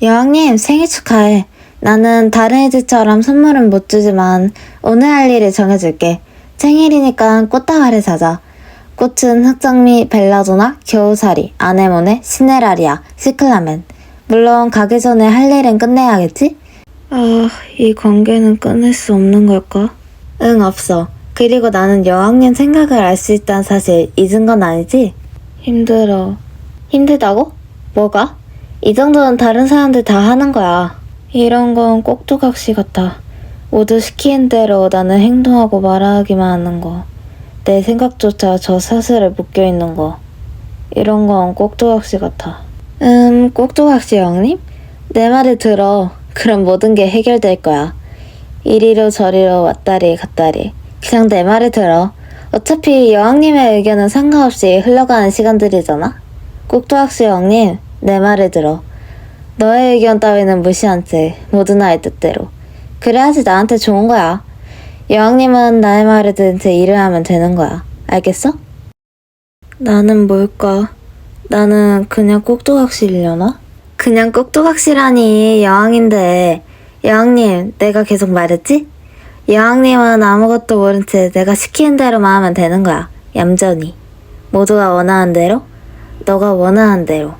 여왕님 생일 축하해. 나는 다른 애들처럼 선물은 못 주지만 오늘 할 일을 정해줄게. 생일이니까 꽃다발을 사자. 꽃은 흑장미, 벨라도나, 겨우살이, 아네모네, 시네라리아, 시클라멘. 물론 가기 전에 할 일은 끝내야겠지? 아, 이 관계는 끊을 수 없는 걸까? 응, 없어. 그리고 나는 여왕님 생각을 알 수 있다는 사실 잊은 건 아니지? 힘들어. 힘들다고? 뭐가? 이 정도는 다른 사람들 다 하는 거야. 이런 건 꼭두각시 같아. 모두 시키는 대로 나는 행동하고 말하기만 하는 거. 내 생각조차 저 사슬에 묶여 있는 거. 이런 건 꼭두각시 같아. 음, 꼭두각시 형님? 내 말을 들어. 그럼 모든 게 해결될 거야. 이리로 저리로 왔다리 갔다리. 그냥 내 말을 들어. 어차피 여왕님의 의견은 상관없이 흘러가는 시간들이잖아? 꼭두각시 형님, 내 말을 들어. 너의 의견 따위는 무시한 채 모두나 알 뜻대로. 그래야지 나한테 좋은 거야. 여왕님은 나의 말을 들은 채 일을 하면 되는 거야. 알겠어? 나는 뭘까? 나는 그냥 꼭두각시려나? 그냥 꼭두각시라니 여왕인데 여왕님 내가 계속 말했지? 여왕님은 아무것도 모른 채 내가 시키는 대로만 하면 되는 거야. 얌전히. 모두가 원하는 대로? 너가 원하는 대로.